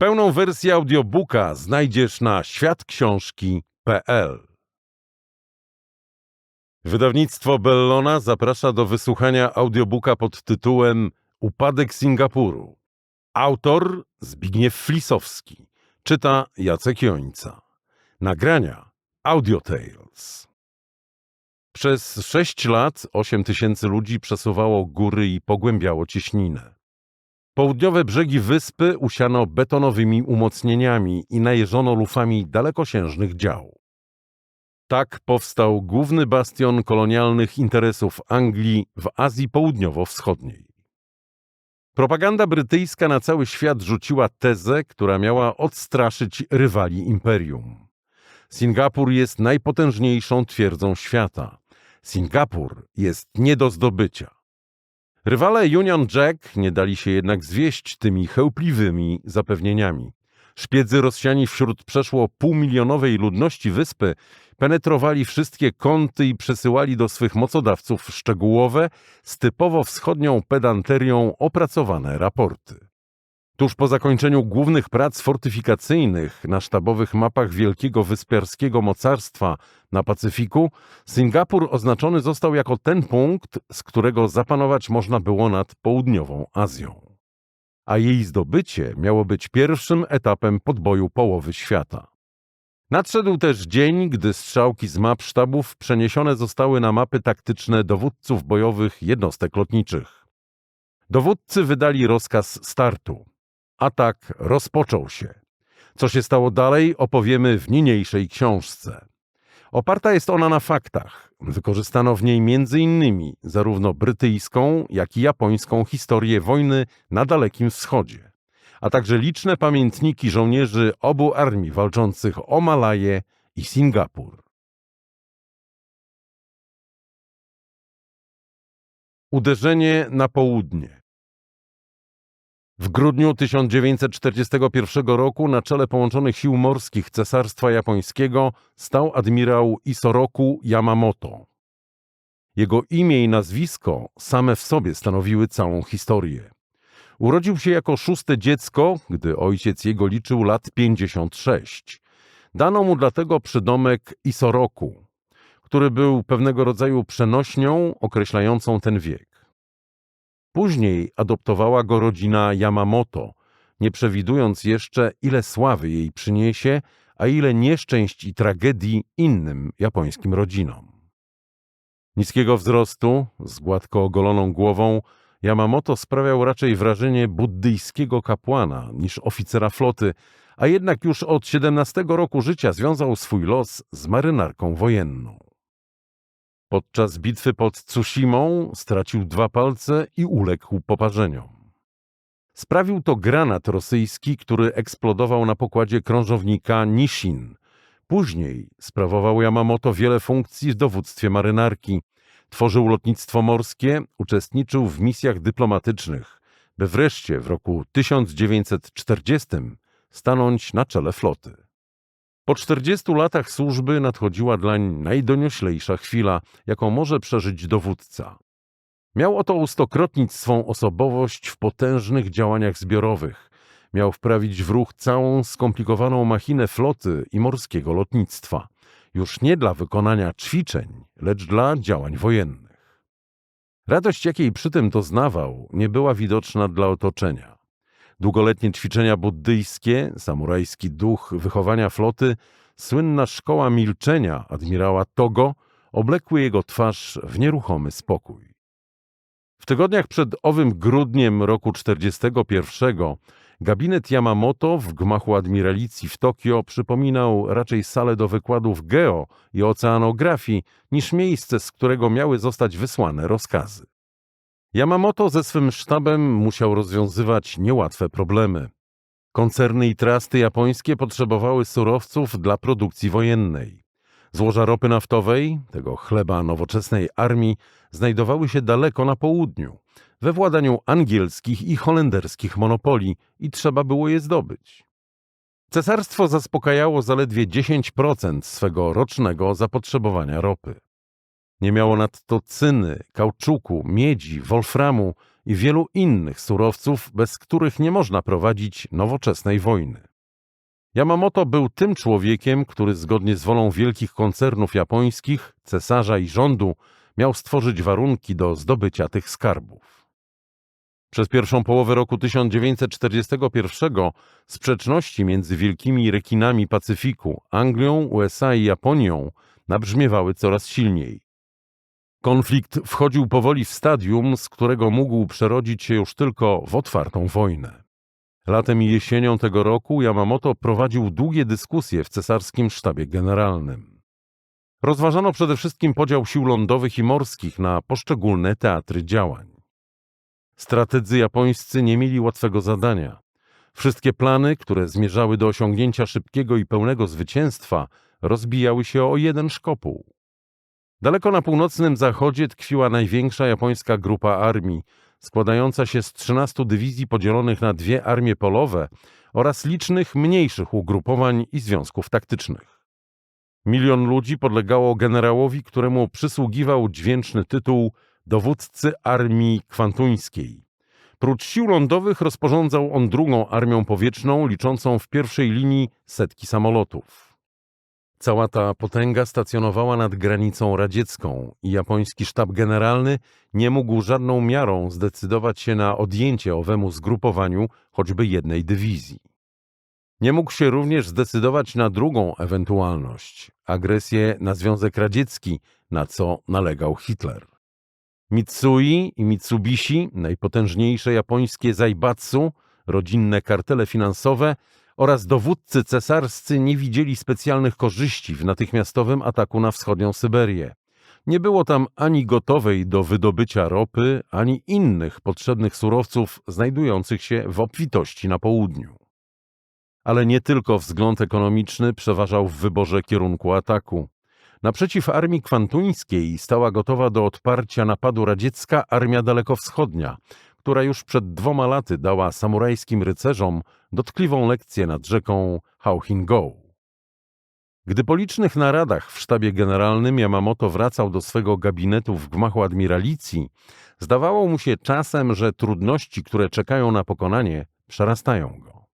Pełną wersję audiobooka znajdziesz na światksiążki.pl. Wydawnictwo Bellona zaprasza do wysłuchania audiobooka pod tytułem Upadek Singapuru. Autor Zbigniew Flisowski. Czyta Jacek Jońca. Nagrania Audio Tales. Przez sześć lat osiem tysięcy ludzi przesuwało góry i pogłębiało cieśninę. Południowe brzegi wyspy usiano betonowymi umocnieniami i najeżono lufami dalekosiężnych dział. Tak powstał główny bastion kolonialnych interesów Anglii w Azji Południowo-Wschodniej. Propaganda brytyjska na cały świat rzuciła tezę, która miała odstraszyć rywali imperium. Singapur jest najpotężniejszą twierdzą świata. Singapur jest nie do zdobycia. Rywale Union Jack nie dali się jednak zwieść tymi chełpliwymi zapewnieniami. Szpiedzy rozsiani wśród przeszło półmilionowej ludności wyspy penetrowali wszystkie kąty i przesyłali do swych mocodawców szczegółowe, z typowo wschodnią pedanterią opracowane raporty. Tuż po zakończeniu głównych prac fortyfikacyjnych na sztabowych mapach Wielkiego Wyspiarskiego Mocarstwa na Pacyfiku, Singapur oznaczony został jako ten punkt, z którego zapanować można było nad południową Azją. A jej zdobycie miało być pierwszym etapem podboju połowy świata. Nadszedł też dzień, gdy strzałki z map sztabów przeniesione zostały na mapy taktyczne dowódców bojowych jednostek lotniczych. Dowódcy wydali rozkaz startu. Atak rozpoczął się. Co się stało dalej, opowiemy w niniejszej książce. Oparta jest ona na faktach. Wykorzystano w niej innymi zarówno brytyjską, jak i japońską historię wojny na Dalekim Wschodzie, a także liczne pamiętniki żołnierzy obu armii walczących o Malaje i Singapur. Uderzenie na południe. W grudniu 1941 roku na czele połączonych sił morskich Cesarstwa Japońskiego stał admirał Isoroku Yamamoto. Jego imię i nazwisko same w sobie stanowiły całą historię. Urodził się jako szóste dziecko, gdy ojciec jego liczył lat 56. Dano mu dlatego przydomek Isoroku, który był pewnego rodzaju przenośnią określającą ten wiek. Później adoptowała go rodzina Yamamoto, nie przewidując jeszcze, ile sławy jej przyniesie, a ile nieszczęść i tragedii innym japońskim rodzinom. Niskiego wzrostu, z gładko ogoloną głową, Yamamoto sprawiał raczej wrażenie buddyjskiego kapłana niż oficera floty, a jednak już od 17 roku życia związał swój los z marynarką wojenną. Podczas bitwy pod Tsushimą stracił dwa palce i uległ poparzeniom. Sprawił to granat rosyjski, który eksplodował na pokładzie krążownika Nishin. Później sprawował Yamamoto wiele funkcji w dowództwie marynarki, tworzył lotnictwo morskie, uczestniczył w misjach dyplomatycznych, by wreszcie w roku 1940 stanąć na czele floty. Po 40 latach służby nadchodziła dlań najdonioślejsza chwila, jaką może przeżyć dowódca. Miał oto ustokrotnić swą osobowość w potężnych działaniach zbiorowych. Miał wprawić w ruch całą skomplikowaną machinę floty i morskiego lotnictwa. Już nie dla wykonania ćwiczeń, lecz dla działań wojennych. Radość, jakiej przy tym doznawał, nie była widoczna dla otoczenia. Długoletnie ćwiczenia buddyjskie, samurajski duch wychowania floty, słynna szkoła milczenia admirała Togo oblekły jego twarz w nieruchomy spokój. W tygodniach przed owym grudniem roku 41 gabinet Yamamoto w gmachu admiralicji w Tokio przypominał raczej salę do wykładów geo i oceanografii niż miejsce, z którego miały zostać wysłane rozkazy. Yamamoto ze swym sztabem musiał rozwiązywać niełatwe problemy. Koncerny i trasty japońskie potrzebowały surowców dla produkcji wojennej. Złoża ropy naftowej, tego chleba nowoczesnej armii, znajdowały się daleko na południu, we władaniu angielskich i holenderskich monopoli i trzeba było je zdobyć. Cesarstwo zaspokajało zaledwie 10% swego rocznego zapotrzebowania ropy. Nie miało nadto cyny, kauczuku, miedzi, wolframu, i wielu innych surowców, bez których nie można prowadzić nowoczesnej wojny. Yamamoto był tym człowiekiem, który zgodnie z wolą wielkich koncernów japońskich, cesarza i rządu miał stworzyć warunki do zdobycia tych skarbów. Przez pierwszą połowę roku 1941 sprzeczności między wielkimi rekinami Pacyfiku, Anglią, USA i Japonią nabrzmiewały coraz silniej. Konflikt wchodził powoli w stadium, z którego mógł przerodzić się już tylko w otwartą wojnę. Latem i jesienią tego roku Yamamoto prowadził długie dyskusje w cesarskim sztabie generalnym. Rozważano przede wszystkim podział sił lądowych i morskich na poszczególne teatry działań. Strategzy japońscy nie mieli łatwego zadania. Wszystkie plany, które zmierzały do osiągnięcia szybkiego i pełnego zwycięstwa, rozbijały się o jeden szkopuł. Daleko na północnym zachodzie tkwiła największa japońska grupa armii, składająca się z 13 dywizji podzielonych na dwie armie polowe oraz licznych mniejszych ugrupowań i związków taktycznych. Milion ludzi podlegało generałowi, któremu przysługiwał dźwięczny tytuł dowódcy armii kwantuńskiej. Prócz sił lądowych rozporządzał on drugą armią powietrzną, liczącą w pierwszej linii setki samolotów. Cała ta potęga stacjonowała nad granicą radziecką i japoński sztab generalny nie mógł żadną miarą zdecydować się na odjęcie owemu zgrupowaniu choćby jednej dywizji. Nie mógł się również zdecydować na drugą ewentualność agresję na Związek Radziecki, na co nalegał Hitler. Mitsui i Mitsubishi, najpotężniejsze japońskie zaibatsu, rodzinne kartele finansowe oraz dowódcy cesarscy nie widzieli specjalnych korzyści w natychmiastowym ataku na wschodnią Syberię. Nie było tam ani gotowej do wydobycia ropy, ani innych potrzebnych surowców znajdujących się w obfitości na południu. Ale nie tylko wzgląd ekonomiczny przeważał w wyborze kierunku ataku. Naprzeciw armii kwantuńskiej stała gotowa do odparcia napadu radziecka armia dalekowschodnia, która już przed dwoma laty dała samurajskim rycerzom dotkliwą lekcję nad rzeką Hauhingo. Gdy po licznych naradach w sztabie generalnym Yamamoto wracał do swego gabinetu w gmachu admiralicji, zdawało mu się czasem, że trudności, które czekają na pokonanie, przerastają go.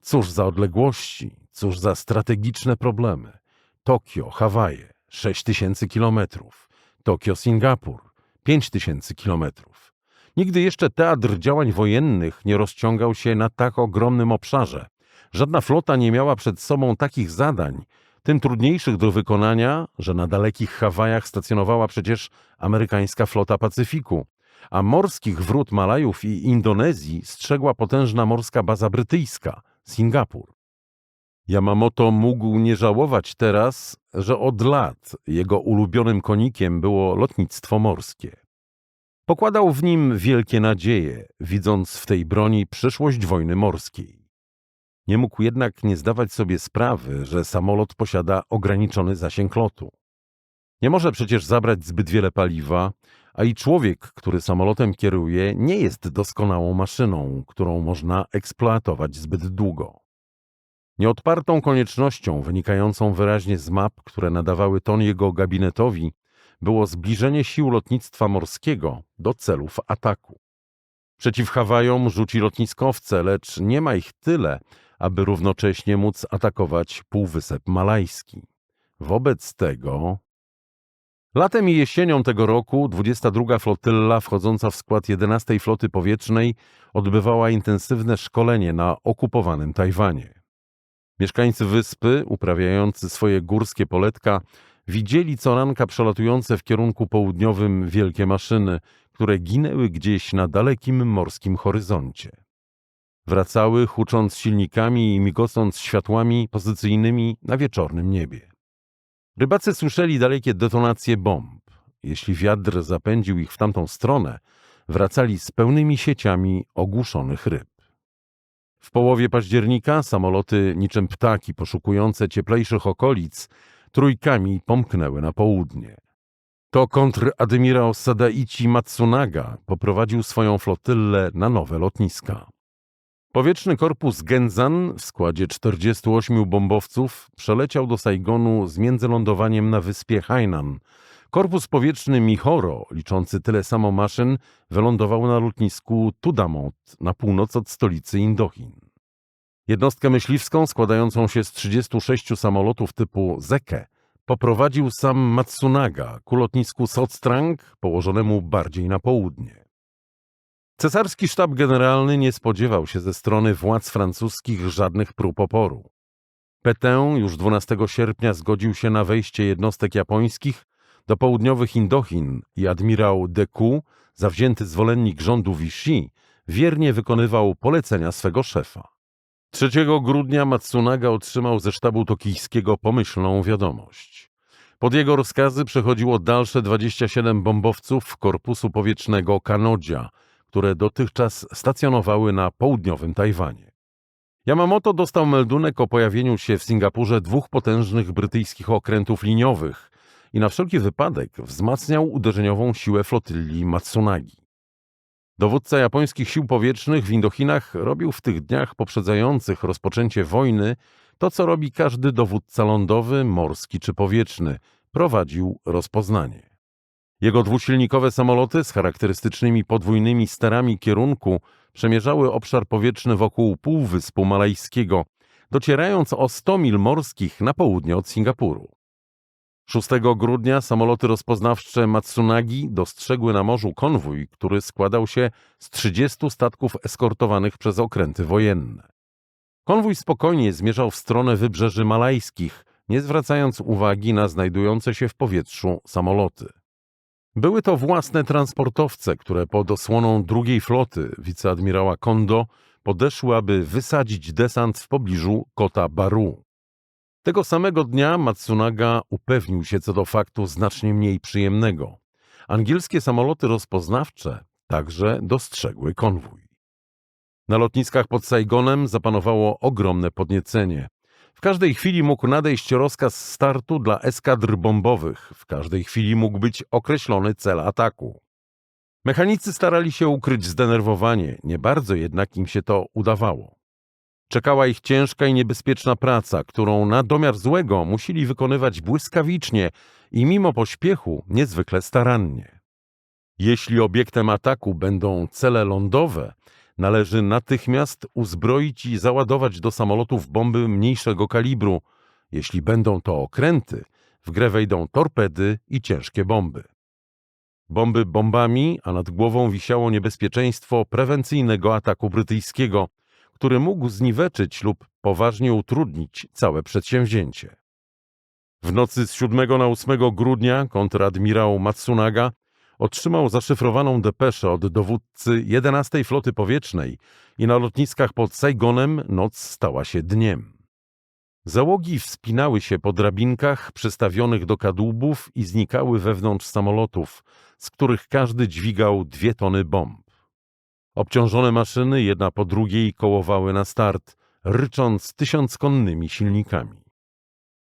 Cóż za odległości, cóż za strategiczne problemy. Tokio, Hawaje, 6 tysięcy kilometrów. Tokio, Singapur, 5 tysięcy kilometrów. Nigdy jeszcze teatr działań wojennych nie rozciągał się na tak ogromnym obszarze. Żadna flota nie miała przed sobą takich zadań, tym trudniejszych do wykonania, że na dalekich Hawajach stacjonowała przecież amerykańska flota Pacyfiku, a morskich wrót Malajów i Indonezji strzegła potężna morska baza brytyjska, Singapur. Yamamoto mógł nie żałować teraz, że od lat jego ulubionym konikiem było lotnictwo morskie. Pokładał w nim wielkie nadzieje, widząc w tej broni przyszłość wojny morskiej. Nie mógł jednak nie zdawać sobie sprawy, że samolot posiada ograniczony zasięg lotu. Nie może przecież zabrać zbyt wiele paliwa, a i człowiek, który samolotem kieruje, nie jest doskonałą maszyną, którą można eksploatować zbyt długo. Nieodpartą koniecznością, wynikającą wyraźnie z map, które nadawały ton jego gabinetowi, było zbliżenie sił lotnictwa morskiego do celów ataku. Przeciw Hawajom rzuci lotniskowce, lecz nie ma ich tyle, aby równocześnie móc atakować Półwysep Malajski. Wobec tego Latem i jesienią tego roku 22 flotylla wchodząca w skład 11 floty powietrznej odbywała intensywne szkolenie na okupowanym Tajwanie. Mieszkańcy wyspy, uprawiający swoje górskie poletka, widzieli co ranka przelatujące w kierunku południowym wielkie maszyny, które ginęły gdzieś na dalekim morskim horyzoncie. Wracały, hucząc silnikami i migocąc światłami pozycyjnymi na wieczornym niebie. Rybacy słyszeli dalekie detonacje bomb. Jeśli wiatr zapędził ich w tamtą stronę, wracali z pełnymi sieciami ogłuszonych ryb. W połowie października samoloty, niczym ptaki poszukujące cieplejszych okolic, trójkami pomknęły na południe. To kontradmirał Sadaichi Matsunaga poprowadził swoją flotyllę na nowe lotniska. Powietrzny korpus Genzan w składzie 48 bombowców przeleciał do Saigonu z międzylądowaniem na wyspie Hainan, Korpus powietrzny Mihoro, liczący tyle samo maszyn, wylądował na lotnisku Tudamont na północ od stolicy Indochin. Jednostkę myśliwską składającą się z 36 samolotów typu Zeke poprowadził sam Matsunaga ku lotnisku Sotstrang, położonemu bardziej na południe. Cesarski sztab generalny nie spodziewał się ze strony władz francuskich żadnych prób oporu. Pétain już 12 sierpnia zgodził się na wejście jednostek japońskich do południowych Indochin i admirał Deku, zawzięty zwolennik rządu Vichy, wiernie wykonywał polecenia swego szefa. 3 grudnia Matsunaga otrzymał ze sztabu tokijskiego pomyślną wiadomość. Pod jego rozkazy przechodziło dalsze 27 bombowców korpusu powietrznego Kanodzia, które dotychczas stacjonowały na południowym Tajwanie. Yamamoto dostał meldunek o pojawieniu się w Singapurze dwóch potężnych brytyjskich okrętów liniowych i na wszelki wypadek wzmacniał uderzeniową siłę flotyli Matsunagi. Dowódca japońskich sił powietrznych w Indochinach robił w tych dniach poprzedzających rozpoczęcie wojny to, co robi każdy dowódca lądowy, morski czy powietrzny prowadził rozpoznanie. Jego dwusilnikowe samoloty z charakterystycznymi podwójnymi sterami kierunku przemierzały obszar powietrzny wokół Półwyspu Malajskiego, docierając o 100 mil morskich na południe od Singapuru. 6 grudnia samoloty rozpoznawcze Matsunagi dostrzegły na morzu konwój, który składał się z 30 statków eskortowanych przez okręty wojenne. Konwój spokojnie zmierzał w stronę wybrzeży malajskich, nie zwracając uwagi na znajdujące się w powietrzu samoloty. Były to własne transportowce, które pod osłoną drugiej floty wiceadmirała Kondo podeszły, aby wysadzić desant w pobliżu kota Baru. Tego samego dnia Matsunaga upewnił się co do faktu znacznie mniej przyjemnego. Angielskie samoloty rozpoznawcze także dostrzegły konwój. Na lotniskach pod Saigonem zapanowało ogromne podniecenie. W każdej chwili mógł nadejść rozkaz startu dla eskadr bombowych, w każdej chwili mógł być określony cel ataku. Mechanicy starali się ukryć zdenerwowanie, nie bardzo jednak im się to udawało. Czekała ich ciężka i niebezpieczna praca, którą na domiar złego musieli wykonywać błyskawicznie i mimo pośpiechu niezwykle starannie. Jeśli obiektem ataku będą cele lądowe, należy natychmiast uzbroić i załadować do samolotów bomby mniejszego kalibru. Jeśli będą to okręty, w grę wejdą torpedy i ciężkie bomby. Bomby bombami, a nad głową wisiało niebezpieczeństwo prewencyjnego ataku brytyjskiego, który mógł zniweczyć lub poważnie utrudnić całe przedsięwzięcie. W nocy z 7 na 8 grudnia kontradmirał Matsunaga otrzymał zaszyfrowaną depeszę od dowódcy 11 Floty Powietrznej i na lotniskach pod Saigonem noc stała się dniem. Załogi wspinały się po drabinkach przystawionych do kadłubów i znikały wewnątrz samolotów, z których każdy dźwigał dwie tony bomb. Obciążone maszyny jedna po drugiej kołowały na start, rycząc tysiąckonnymi silnikami.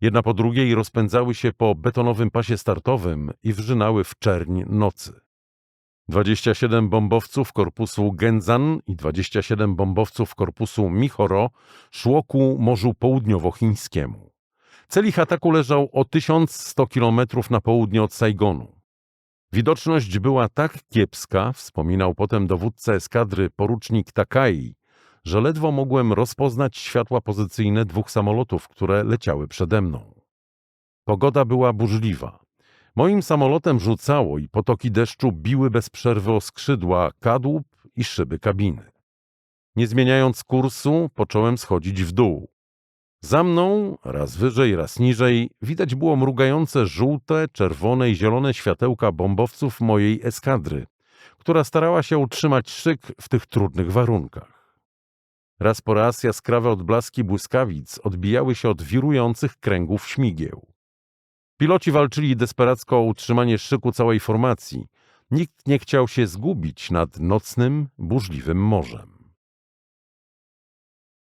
Jedna po drugiej rozpędzały się po betonowym pasie startowym i wrzynały w czerń nocy. 27 bombowców korpusu Genzan i 27 bombowców korpusu Mihoro szło ku Morzu Południowochińskiemu. Cel ich ataku leżał o 1100 kilometrów na południe od Saigonu. Widoczność była tak kiepska, wspominał potem dowódca eskadry porucznik Takai, że ledwo mogłem rozpoznać światła pozycyjne dwóch samolotów, które leciały przede mną. Pogoda była burzliwa. Moim samolotem rzucało i potoki deszczu biły bez przerwy o skrzydła, kadłub i szyby kabiny. Nie zmieniając kursu, począłem schodzić w dół. Za mną, raz wyżej, raz niżej, widać było mrugające żółte, czerwone i zielone światełka bombowców mojej eskadry, która starała się utrzymać szyk w tych trudnych warunkach. Raz po raz jaskrawe odblaski błyskawic odbijały się od wirujących kręgów śmigieł. Piloci walczyli desperacko o utrzymanie szyku całej formacji. Nikt nie chciał się zgubić nad nocnym, burzliwym morzem.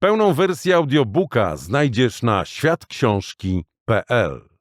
Pełną wersję audiobooka znajdziesz na światksiążki.pl